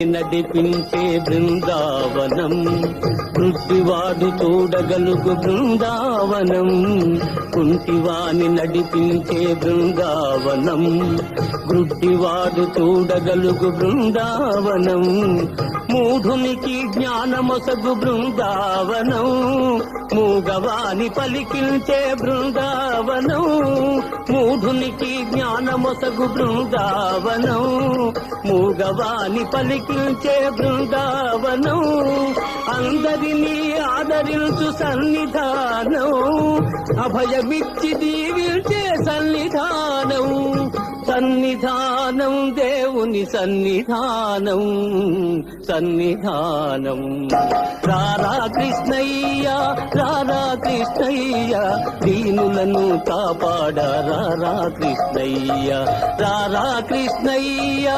నడిపించే బృందావనం వృద్ధివాడు చూడగలుగు బృందావనం కుంటివాని నడిపించే బృందావనం గుడ్డివాడు చూడగలుగు బృందావనం మూఢునికి జ్ఞానమొసగు బృందావనం మూగవాని పలికించే బృందావనం మూఢునికి జ్ఞానమొసగు బృందావనం. మూగవాని పలికించే బృందావనం. అందరినీ ఆదరించు సన్నిధానం. అభయమిచ్చి దీవించే సన్నిధానం. సన్నిధానం దేవుని సన్నిధానం. సన్నిధానం. రారా కృష్ణయ్య రారా కృష్ణయ్య దీనులను కాపాడ రారా కృష్ణయ్య. రారా కృష్ణయ్య.